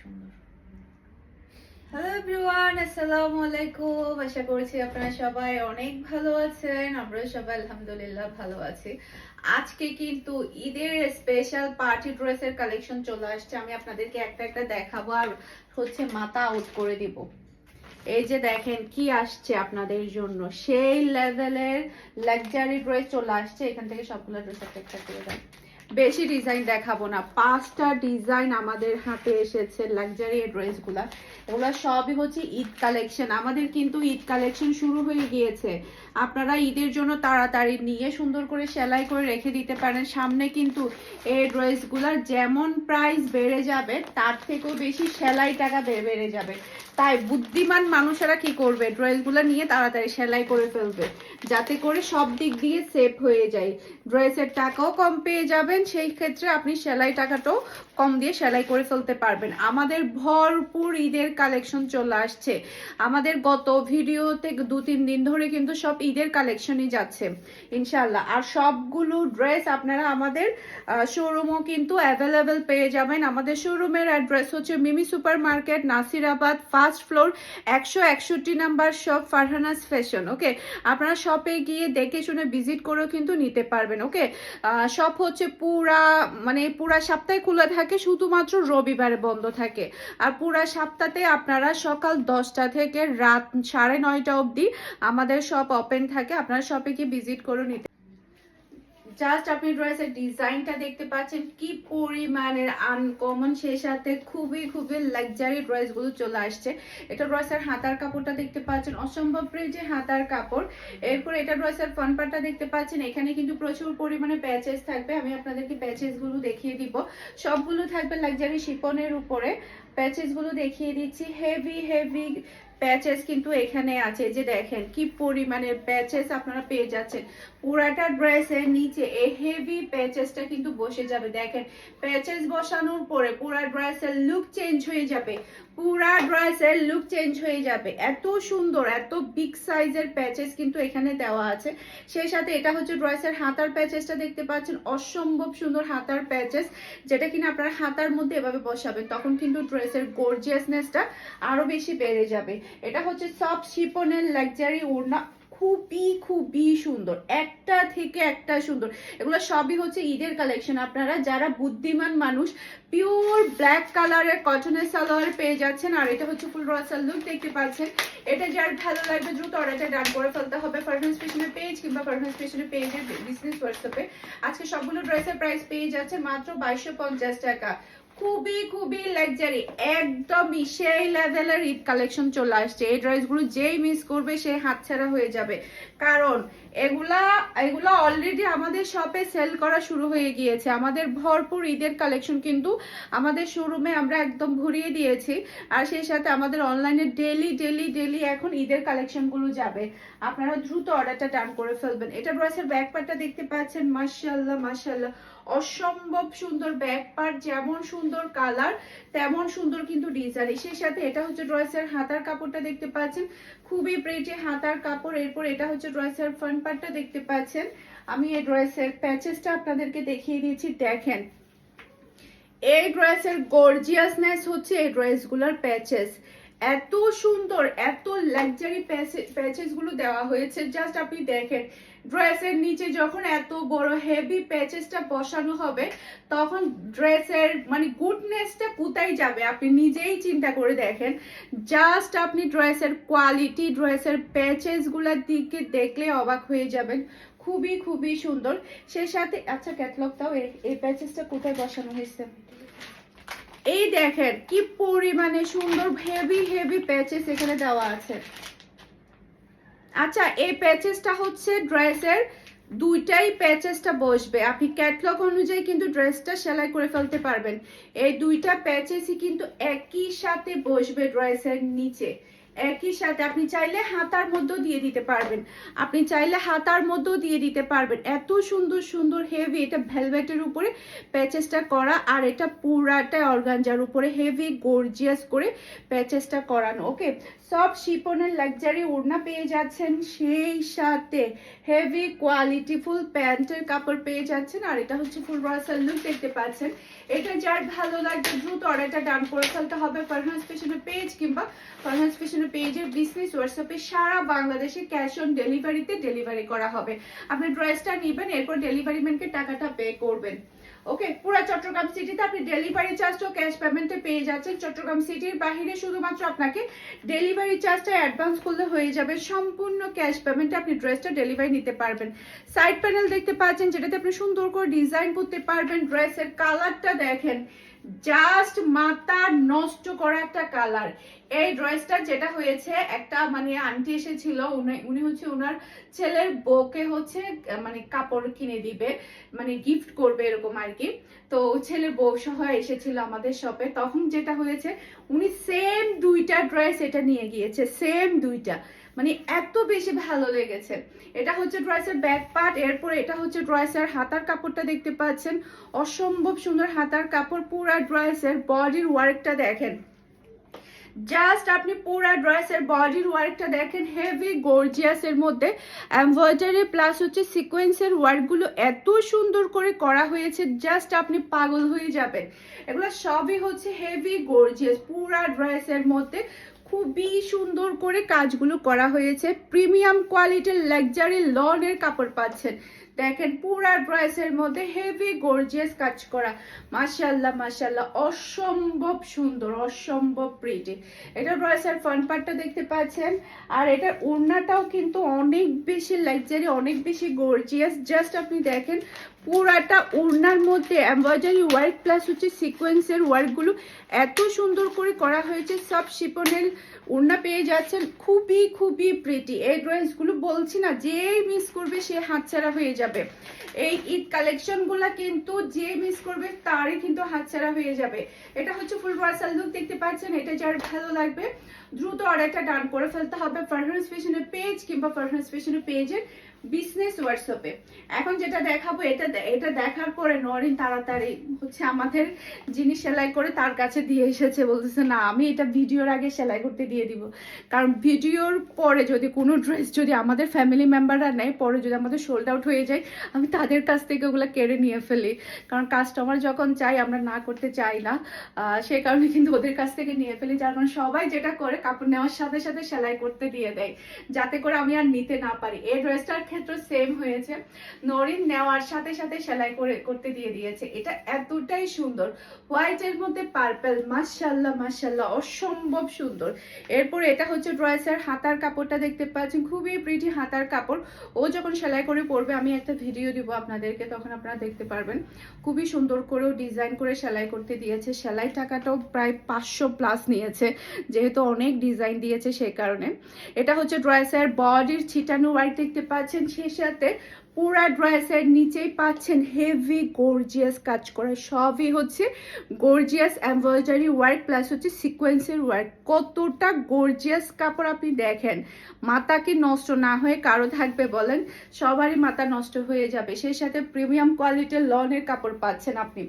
সুন্দর। Hello everyone আসসালামু আলাইকুম। আশা করছি আপনারা সবাই অনেক ভালো আছেন। আমরা সবাই আলহামদুলিল্লাহ ভালো আছি। আজকে কিন্তু ঈদের স্পেশাল পার্টি ড্রেসের কালেকশন চলে আসছে। আমি আপনাদেরকে একটা একটা দেখাবো আর হচ্ছে মাথা আউট করে দিব। এই যে দেখেন কি আসছে আপনাদের জন্য। সেই লেভেলের লাক্সারি ড্রেস চলে আসছে। এখান থেকে সবগুলো ড্রেস একটা একটা করে দেন। বেশি ডিজাইন দেখাবো না। পাঁচটা ডিজাইন আমাদের হাতে এসেছে লাক্সারি ড্রেসগুলা। এগুলো সবই হচ্ছে ঈদ কালেকশন আমাদের কিন্তু ঈদ কালেকশন শুরু হয়ে গিয়েছে। আপনারা ঈদের জন্য তাড়াতাড়ি নিয়ে সুন্দর করে সেলাই করে রেখে দিতে পারেন। সামনে কিন্তু এই ড্রেসগুলোর যেমন প্রাইস বেড়ে যাবে, তার থেকেও বেশি সেলাই টাকা বেড়ে যাবে। তাই বুদ্ধিমান মানুষেরা কি করবে? ড্রেসগুলো নিয়ে তাড়াতাড়ি সেলাই করে ফেলবে। যাতে করে সব দিক দিয়ে সেভ হয়ে যায়। ড্রেসের টাকাও কম পেয়ে যাবেন, সেই ক্ষেত্রে আপনি সেলাই টাকাটাও কম দিয়ে সেলাই করে ফেলতে পারবেন। আমাদের ভরপুর ঈদের কালেকশন চলে আসছে। আমাদের গত ভিডিওতে দু তিন দিন ধরে কিন্তু সব ঈদের কালেকশনই যাচ্ছে ইনশাল্লাহ আর সবগুলো ড্রেস আপনারা আমাদের শোরুমও কিন্তু অ্যাভেলেবেল পেয়ে যাবেন। আমাদের শোরুমের অ্যাড্রেস হচ্ছে Mimi super market Nasirabad first floor একশো একষট্টি number shop Farhana's fashion okay আপনারা শপে গিয়ে দেখে শুনে ভিজিট করেও কিন্তু নিতে পারবেন ওকে শপ হচ্ছে পুরা মানে পুরা সপ্তাহে খোলা থাকে, শুধুমাত্র রবিবারে বন্ধ থাকে। আর পুরা সপ্তাহে আপনারা সকাল দশটা থেকে রাত সাড়ে নয়টা অবধি আমাদের শপ ওপেন থাকে, আপনারা শপে গিয়ে ভিজিট করেও নিতে জাস্ট আপনি ড্রেসের ডিজাইনটা দেখতে পাচ্ছেন, কি পরিমাণের আনকমন সেই সাথে খুবই খুবই লাক্সারি ড্রেসগুলো চলে আসছে। এটা ড্রেসের হাতার কাপড়টা দেখতে পাচ্ছেন, অসম্ভব যে হাতার কাপড়। এরপর এটা ড্রেসের পার্টটা দেখতে পাচ্ছেন, এখানে কিন্তু প্রচুর পরিমাণে প্যাচেস থাকবে, আমি আপনাদেরকে প্যাচেসগুলো দেখিয়ে দিব। সবগুলো থাকবে লাক্সারি শিপনের উপরে। প্যাচেসগুলো দেখিয়ে দিচ্ছি হেভি হেভি প্যাচেস কিন্তু এখানে আছে যে দেখেন কি পরিমাণের প্যাচেস আপনারা পেয়ে যাচ্ছেন। পুরাটা ড্রেসের নিচে এই হেভি প্যাচেসটা কিন্তু বসে যাবে। দেখেন প্যাচেস বসানোর পরে পুরা ড্রেসের লুক চেঞ্জ হয়ে যাবে। পুরা ড্রেসের লুক চেঞ্জ হয়ে যাবে। এত সুন্দর, এত বিগ সাইজের প্যাচেস কিন্তু এখানে দেওয়া আছে। সেই সাথে এটা হচ্ছে ড্রেসের হাতার প্যাচেসটা দেখতে পাচ্ছেন। অসম্ভব সুন্দর হাতার প্যাচেস যেটা কিনা আপনারা হাতার মধ্যে এভাবে বসাবেন, তখন কিন্তু ড্রেসের গর্জিয়াসনেসটা আরও বেশি বেড়ে যাবে। এটা হচ্ছে সব শিপনের লাক্সারি ওড়না। খুবই খুবই সুন্দর। একটা থেকে একটা সুন্দর। এগুলো সবই হচ্ছে ঈদের কালেকশন আপনারা যারা বুদ্ধিমান মানুষ পিওর ব্ল্যাক কালারের কটনের সালোয়ার পেয়ে যাচ্ছেন, আর এটা হচ্ছে ফুল রসাল লুক দেখতে পাচ্ছেন। এটা যার ভালো লাগবে, দ্রুত অর্ডারটা ডান করে ফেলতে হবে ফারহান স্টেশনের পেজ কিংবা ফারহান স্টেশনের পেজের বিজনেস হোয়াটসঅ্যাপে আজকে সবগুলো ড্রেসের প্রাইস পেয়ে যাচ্ছে মাত্র বাইশশো টাকা। খুবই খুবই লাক্সারি একদমই সেই লেভেলের ঈদ কালেকশন চলে আসছে। এই ড্রেসগুলো যেই মিস করবে, সে হাতছাড়া হয়ে যাবে। কারণ এগুলা এগুলা অলরেডি আমাদের শপে সেল করা শুরু হয়ে গিয়েছে। আমাদের ভরপুর ঈদের কালেকশন কিন্তু আমাদের শোরুমে আমরা একদম ঘুরিয়ে দিয়েছি। আর সেই সাথে আমাদের অনলাইনে ডেলি ডেলি ডেলি এখন ঈদের কালেকশনগুলো যাবে। আপনারা দ্রুত অর্ডারটা ডান করে ফেলবেন। এটা ড্রেসের ব্যাক দেখতে পাচ্ছেন? মাশাল্লাহ মাশাল্লাহ অসম্ভব সুন্দর ব্যাক পার্ট যেমন সুন্দর কালার, তেমন সুন্দর কিন্তু ডিজাইন। সেই সাথে এটা হচ্ছে ড্রেসের হাতার কাপড়টা দেখতে পাচ্ছেন। খুবই প্রেটে হাতার কাপড়। এরপর এটা হচ্ছে ড্রেসের ফ্রন্ট পার্টটা দেখতে পাচ্ছেন। আমি এই ড্রেসের প্যাচেসটা আপনাদেরকে দেখিয়ে দিয়েছি দেখেন। এই ড্রেসের গর্জিয়াসনেস হচ্ছে এই ড্রেসগুলোর প্যাচেস এত সুন্দর, এত লাক্সারি প্যাচেসগুলো দেওয়া হয়েছে। জাস্ট আপনি দেখেন ড্রেসের নিচে যখন এত বড় হেভি প্যাচেসটা বসানো হবে, তখন ড্রেসের মানে গুডনেসটা কোথায় যাবে? আপনি নিজেই চিন্তা করে দেখেন। জাস্ট আপনি ড্রেসের কোয়ালিটি ড্রেসের প্যাচেসগুলার দিকে দেখলে অবাক হয়ে যাবেন। খুবই খুবই সুন্দর। সেই সাথে আচ্ছা ক্যাটলগটাও এই প্যাচেসটা কোথায় বসানো হয়েছে? এই দেখেন, কি পরিমাণে সুন্দর হেভি হেভি প্যাচেস এখানে দেওয়া আছে। আচ্ছা এই প্যাচেসটা হচ্ছে ড্রেসের দুইটাই প্যাচেসটা বসবে। আপনি ক্যাটলগ অনুযায়ী কিন্তু ড্রেসটা সেলাই করে ফেলতে পারবেন। এই দুইটা প্যাচেসই কিন্তু একই সাথে বসবে ড্রেসের নিচে। একই সাথে আপনি চাইলে হাতার মধ্যেও দিয়ে দিতে পারবেন। আপনি চাইলে হাতার মধ্যেও দিয়ে দিতে পারবেন। এত সুন্দর সুন্দর হেভি এটা ভেলভেটের উপরে প্যাচেসটা করা আর এটা পুরাটা অর্গানজার উপরে হেভি গর্জিয়াস করে প্যাচেসটা করানো ওকে সব শিপনের লাক্সারি ওড়না পেয়ে যাচ্ছেন, সেই সাথে হেভি কোয়ালিটিফুল প্যান্টের কাপড় পেয়ে যাচ্ছেন। আর এটা হচ্ছে ফুল রাসাল লুক দেখতে পাচ্ছেন। এটা যার ভালো লাগবে দ্রুত অর্ডারটা ডান করে ফেলতে হবে ফারহান স্পেশাল পেজ কিংবা ফারহান স্পেশাল পেজের বিজনেস হোয়াটসঅ্যাপে সারা বাংলাদেশে ক্যাশ অন ডেলিভারিতে ডেলিভারি করা হবে। আপনি ড্রেসটা নেবেন, এরপর ডেলিভারি ম্যানকে টাকাটা পে করবেন। ওকে, পুরো চট্টগ্রাম সিটিতে আপনি ডেলিভারি চার্জটাও ক্যাশ পেমেন্টে পেয়ে যাচ্ছেন। চট্টগ্রাম সিটির বাহিরে শুধুমাত্র আপনাকে ডেলিভারি চার্জটা অ্যাডভান্স করলে হয়ে যাবে। সম্পূর্ণ ক্যাশ পেমেন্টে আপনি ড্রেসটা ডেলিভারি নিতে পারবেন। সাইড প্যানেল দেখতে পাচ্ছেন, যেটাতে আপনি সুন্দর করে ডিজাইন করতে পারবেন। ড্রেসের কালারটা দেখেন। জাস্ট মাথা নষ্ট করা একটা কালার। এই ড্রেসটা যেটা হয়েছে, একটা মানে আন্টি এসেছিল, উনি- হচ্ছে ওনার ছেলের বউকে হচ্ছে মানে কাপড় কিনে দিবে মানে গিফট করবে এরকম আর কি তো ছেলের বউ সহ এসেছিল আমাদের শপে তখন যেটা হয়েছে, উনি সেম দুইটা ড্রেস এটা নিয়ে গিয়েছে সেম দুইটা। মানে এত বেশি ভালো লেগেছে। এটা হচ্ছে ড্রেসের ব্যাক পার্ট এরপর এটা হচ্ছে ড্রেসের হাতার কাপড়টা দেখতে পাচ্ছেন। অসম্ভব সুন্দর হাতার কাপড়, পুরা ড্রেসের বডির ওয়ার্কটা দেখেন। জাস্ট আপনি পুরা ড্রেসের বডির ওয়ার্কটা দেখেন হেভি গর্জিয়াস এর মধ্যে। এমব্রয়ডারি প্লাস হচ্ছে সিকোয়েন্সের ওয়ার্কগুলো এত সুন্দর করে করা হয়েছে জাস্ট আপনি পাগল হয়ে যাবেন। এগুলো সবই হচ্ছে হেভি গর্জিয়াস পুরা ড্রেসের মধ্যে। খুবই সুন্দর করে কাজগুলো করা হয়েছে। প্রিমিয়াম কোয়ালিটির লাক্সারি লনের কাপড় পাচ্ছেন। দেখেন, পুরা ড্রেসের মধ্যে হেভি গর্জিয়াস কাজ করা। মাশাল্লাহ মাশাল্লাহ অসম্ভব সুন্দর, অসম্ভব প্রিটি এটা ড্রেসের ফ্রন্ট পার্টটা দেখতে পাচ্ছেন। আর এটার ওড়নাটাও কিন্তু অনেক বেশি লাক্সারি অনেক বেশি গর্জিয়াস জাস্ট আপনি দেখেন পুরাটা ওড়নার মধ্যে এমব্রয়ডারি ওয়ার্ক প্লাস হচ্ছে সিকোয়েন্সের ওয়ার্কগুলো এত সুন্দর করে করা হয়েছে, সব শিপনের ওড়না পেয়ে যাচ্ছেন, খুবই খুবই প্রিটি এই ড্রেসগুলো বলছি না, যে মিস করবে সে হাতছাড়া হয়ে যাবে। এই ঈদ কালেকশনগুলো কিন্তু যে মিস করবে তারই কিন্তু হাতছাড়া হয়ে যাবে। এটা হচ্ছে ফুল ব্রাসাল লুক দেখতে পাচ্ছেন, এটা যার ভালো লাগবে। দ্রুত অর্ডারটা ডান করে ফেলতে হবে ফারহান্স ফ্যাশনের পেজ কিংবা ফারহান্স ফ্যাশনের পেজের বিজনেস হোয়াটসঅ্যাপে এখন যেটা দেখাবো, এটা এটা দেখার পরে নরিন তাড়াতাড়ি হচ্ছে আমাদের জিনিস সেলাই করে তার কাছে দিয়ে এসেছে, বলতেছে, না, আমি এটা ভিডিওর আগে সেলাই করতে দিয়ে দিব। কারণ ভিডিওর পরে যদি কোনো ড্রেস যদি আমাদের ফ্যামিলি মেম্বাররা নেয়, পরে যদি আমাদের সোল্ড আউট হয়ে যায়, আমি তাদের কাছ থেকে ওগুলো কেড়ে নিয়ে ফেলি। কারণ কাস্টমার যখন চাই আমরা না করতে চাই না। সে কারণে কিন্তু ওদের কাছ থেকে নিয়ে ফেলি। যার কারণ সবাই যেটা করে, কাপড় নেওয়ার সাথে সাথে সেলাই করতে দিয়ে দেয়। যাতে করে আমি আর নিতে না পারি। এই ড্রেসটার ক্ষেত্রে সেম হয়েছে। নরিন নেওয়ার সাথে সাথে সেলাই করে, করতে দিয়ে দিয়েছে। এটা এতটাই সুন্দর। হোয়াইটের মধ্যে পার্পল মাশাল্লাহ মাশাল্লাহ অসম্ভব সুন্দর। এরপর এটা হচ্ছে ড্রেসের হাতার কাপড়টা দেখতে পাচ্ছেন। খুবই প্রিটি হাতার কাপড়। ও যখন সেলাই করে পরবে, আমি একটা ভিডিও দিব আপনাদেরকে, তখন আপনারা দেখতে পারবেন। খুবই সুন্দর করেও ডিজাইন করে সেলাই করতে দিয়েছে। সেলাই টাকাটাও প্রায় পাঁচশো প্লাস নিয়েছে। যেহেতু অনেক ডিজাইন দিয়েছে সেই কারণে। এটা হচ্ছে ড্রেসের বডির ছিটানো ওয়ার্ক দেখতে পাচ্ছেন। সেই সাথে পুরা ড্রেসের নিচেই পাচ্ছেন হেভি গর্জিয়াস কাজ করা। সবই হচ্ছে গর্জিয়াস এমব্রয়ডারি ওয়ার্ক প্লাস হচ্ছে সিকোয়েন্সের ওয়ার্ক কতটা গর্জিয়াস কাপড় আপনি দেখেন। মাথা কি নষ্ট না হয়ে কারও থাকবে বলেন, সবারই মাথা নষ্ট হয়ে যাবে। সেই সাথে প্রিমিয়াম কোয়ালিটির লনের কাপড় পাচ্ছেন আপনি।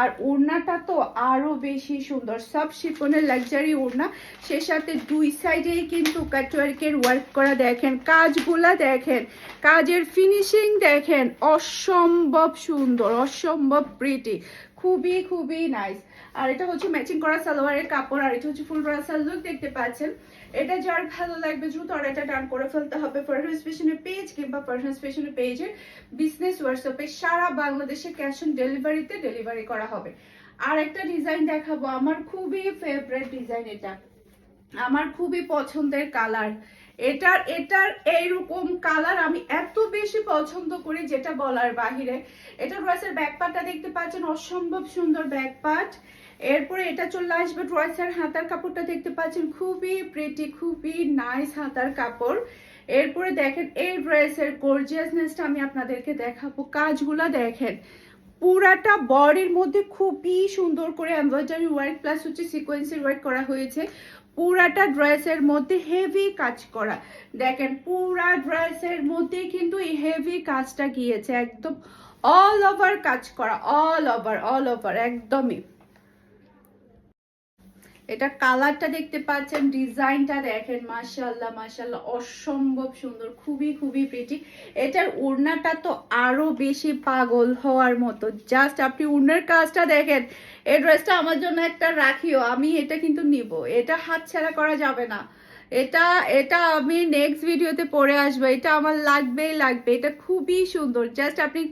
আর ওড়নাটা তো আরও বেশি সুন্দর। সব শিপনের লাক্সারি ওড়না সে সাথে দুই সাইডেই কিন্তু কাটওয়ার্কের ওয়ার্ক করা দেখেন, কাজগুলা দেখেন, কাজের ফিনিশিং দেখেন, অসম্ভব সুন্দর, অসম্ভব প্রিটি খুবই খুবই নাইস আর এটা হচ্ছে ম্যাচিং করা সালোয়ারের কাপড়, আর এটা হচ্ছে ফুল ব্রাসাল লুক দেখতে পাচ্ছেন। এটা যার ভালো লাগবে দ্রুত অর্ডারটা ডান করে ফেলতে হবে ফারহান্স ফ্যাশনের পেজ কিংবা ফারহান্স ফ্যাশনের পেজের বিজনেস হোয়াটসঅ্যাপে সারা বাংলাদেশে ক্যাশ অন ডেলিভারিতে ডেলিভারি করা হবে। আর একটা ডিজাইন দেখাবো, আমার খুবই ফেভারিট ডিজাইন এটা। আমার খুবই পছন্দের কালার এটার এটার এইরকম কালার আমি এত বেশি পছন্দ করি যেটা বলার বাহিরে। এটা ড্রেসের ব্যাক পার্টটা দেখতে পাচ্ছেন, অসম্ভব সুন্দর ব্যাক পার্ট এরপরে এটা চলে আসবে ড্রেসের হাতার কাপড়টা দেখতে পাচ্ছেন, খুবই প্রেটি খুবই নাইস হাতার কাপড়। এরপরে দেখেন এই ড্রেসের গর্জিয়াসনেসটা আমি আপনাদেরকে দেখাবো। কাজগুলো দেখেন, পুরাটা বডির মধ্যে খুবই সুন্দর করে এমব্রয়ডারি ওয়ার্ক প্লাস হচ্ছে সিকোয়েন্সের ওয়ার্ক করা হয়েছে। পুরাটা ড্রেসের মধ্যে হেভি কাজ করা। দেখেন, পুরা ড্রেসের মধ্যে কিন্তু এই হেভি কাজটা গিয়েছে, একদম অল ওভার কাজ করা অল ওভার অল ওভার একদমই। এটা কালারটা দেখতে পাচ্ছেন, ডিজাইনটা দেখেন মাশাল্লাহ মাশাল্লাহ অসম্ভব সুন্দর, খুবই খুবই প্রিটি এটার ওড়নাটা তো আরও বেশি পাগল হওয়ার মতো। জাস্ট আপনি ওড়নার কাজটা দেখেন, এই ড্রেসটা আমার জন্য একটা রাখিও, আমি এটা কিন্তু নিব। এটা হাতছাড়া করা যাবে না। এটা এটা আমি নেক্সট ভিডিওতে পরে আসব। এটা আমার লাগবেই লাগবে। এটা খুবই সুন্দর। জাস্ট আপনি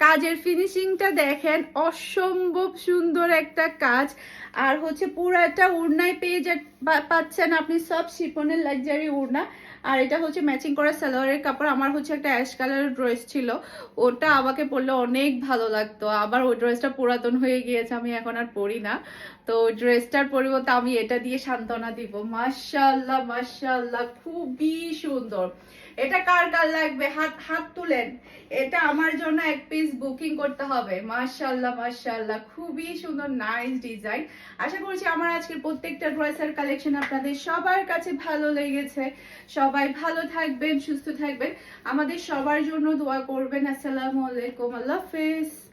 কাজের ফিনিশিংটা দেখেন, অসম্ভব সুন্দর একটা কাজ। আর হচ্ছে পুরাটা উড়নায় পেয়ে যা পাচ্ছেন আপনি সব শিপনের লাক্সারি উড়না। আর এটা হচ্ছে ম্যাচিং করা সালোয়ারের কাপড়। আমার হচ্ছে একটা অ্যাশ কালারের ড্রেস ছিল। ওটা আমাকে পরলে অনেক ভালো লাগতো। আবার ওই ড্রেসটা পুরাতন হয়ে গিয়েছে, আমি এখন আর পরি না। তো ওই ড্রেসটার পরিবর্তে আমি এটা দিয়ে সান্ত্বনা দিব। মাশাল্লাহ মাশাল্লাহ খুবই সুন্দর। এটা কার কার লাগবে? হাত হাত তুলেন। এটা আমার জন্য এক পিস বুকিং করতে হবে। মার্শাল্লাহ মাশাল্লাহ খুবই সুন্দর নাইস ডিজাইন আশা করছি আমার আজকের প্রত্যেকটা ড্রেসের কালেকশন আপনাদের সবার কাছে ভালো লেগেছে। সবাই ভালো থাকবেন, সুস্থ থাকবেন। আমাদের সবার জন্য দোয়া করবেন। আসসালামু আলাইকুম, আল্লাহ হাফেজ।